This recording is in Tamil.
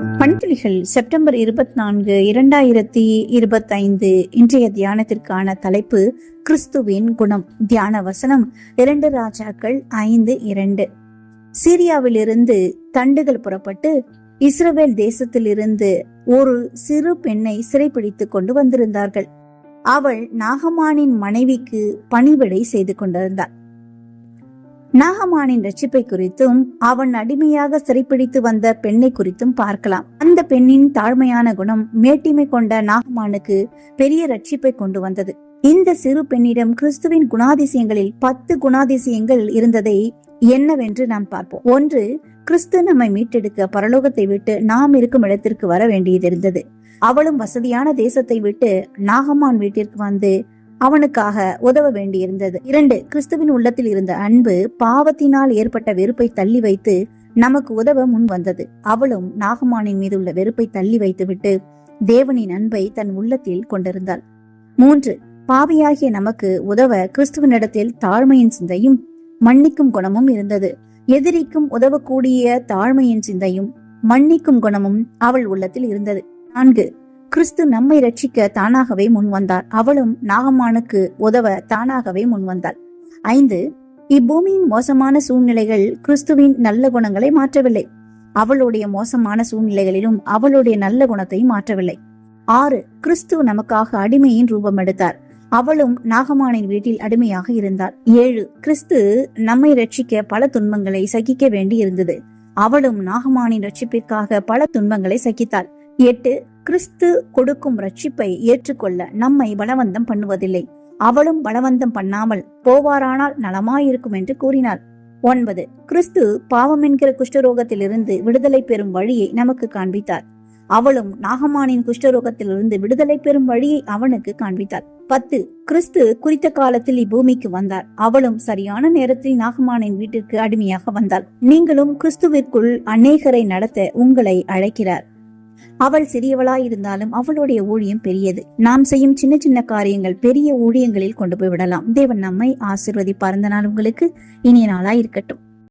பணித்துளிகள் செப்டம்பர் இருபத்தி நான்கு இரண்டாயிரத்தி இருபத்தைந்து இன்றைய தியானத்திற்கான தலைப்பு கிறிஸ்துவின் குணம். தியான வசனம் இரண்டு ராஜாக்கள் ஐந்து இரண்டு. சீரியாவிலிருந்து தண்டுகள் புறப்பட்டு இஸ்ரவேல் தேசத்திலிருந்து ஒரு சிறு பெண்ணை சிறைப்பிடித்து கொண்டு வந்திருந்தார்கள். அவள் நாகமானின் மனைவிக்கு பணிவிடை செய்து கொண்டிருந்தாள். நாகமானின் ரட்சிப்பை குறித்தும் அவன் அடிமையாக சிறைப்பிடித்து வந்த பெண்ணை குறித்தும் பார்க்கலாம். அந்த பெண்ணின் தாழ்மையான குணம் மேட்டிமை கொண்ட நாகமானுக்கு பெரிய ரட்சிப்பை கொண்டு வந்தது. இந்த சிறு பெண்ணிடம் கிறிஸ்துவின் குணாதிசயங்களில் பத்து குணாதிசயங்கள் இருந்ததை என்னவென்று நாம் பார்ப்போம். ஒன்று கிறிஸ்து நம்மை மீட்டெடுக்க பரலோகத்தை விட்டு நாம் இருக்கும் இடத்திற்கு வர வேண்டியது இருந்தது. அவளும் வசதியான தேசத்தை விட்டு நாகமான் வீட்டிற்கு வந்து அவனுக்காக உதவ வேண்டியிருந்தது. இரண்டு கிறிஸ்துவின் உள்ளத்தில் இருந்த அன்பு பாவத்தினால் ஏற்பட்ட வெறுப்பை தள்ளி வைத்து நமக்கு உதவ முன் வந்தது. அவளும் நாகமானின் மீது உள்ள வெறுப்பை தள்ளி வைத்துவிட்டு தேவனின் அன்பை தன் உள்ளத்தில் கொண்டிருந்தாள். மூன்று பாவியாகிய நமக்கு உதவ கிறிஸ்துவனிடத்தில் தாழ்மையின் சிந்தையும் மன்னிக்கும் குணமும் இருந்தது. எதிரிக்கும் உதவக்கூடிய தாழ்மையின் சிந்தையும் மன்னிக்கும் குணமும் அவள் உள்ளத்தில் இருந்தது. நான்கு கிறிஸ்து நம்மை ரட்சிக்க தானாகவே முன் வந்தார். அவளும் நாகமானுக்கு உதவ தானாகவே முன் வந்தாள். ஐந்து இப்பூமியின் மோசமான சூழ்நிலைகள் கிறிஸ்துவின் நல்ல குணங்களை மாற்றவில்லை. அவளுடைய மோசமான சூழ்நிலைகளிலும் அவளுடைய நல்ல குணத்தை மாற்றவில்லை. ஆறு கிறிஸ்து நமக்காக அடிமையின் ரூபம் எடுத்தார். அவளும் நாகமானின் வீட்டில் அடிமையாக இருந்தார் ஏழு கிறிஸ்து நம்மை ரட்சிக்க பல துன்பங்களை சகிக்க வேண்டி இருந்தது அவளும் நாகமானின் ரட்சிப்பிற்காக பல துன்பங்களை சகித்தாள். எட்டு கிறிஸ்து கொடுக்கும் ரட்சிப்பை ஏற்றுக்கொள்ள நம்மை பலவந்தம் பண்ணுவதில்லை. அவளும் பலவந்தம் பண்ணாமல் போவாரானால் நலமாயிருக்கும் என்று கூறினாள் ஒன்பது. கிறிஸ்து பாவம் என்கிற குஷ்டரோகத்திலிருந்து விடுதலை பெறும் வழியை நமக்கு காண்பித்தார். அவளும் நாகமானின் குஷ்டரோகத்திலிருந்து விடுதலை பெறும் வழியை அவனுக்கு காண்பித்தார். பத்து. கிறிஸ்து குறித்த காலத்தில் இப்பூமிக்கு வந்தார். அவளும் சரியான நேரத்தில் நாகமானின் வீட்டிற்கு அடிமையாக வந்தாள். நீங்களும் கிறிஸ்துவிற்குள் அநேகரை நடத்த உங்களை அழைக்கிறார். அவள் சிறியவளாய் இருந்தாலும் அவளுடைய ஊழியம் பெரியது. நாம் செய்யும் சின்ன சின்ன காரியங்கள் பெரிய ஊழியங்களில் கொண்டு போய் விடலாம். தேவன் நம்மை ஆசிர்வதிப்பார். இந்த நாள் உங்களுக்கு இனிய நாளாய் இருக்கட்டும்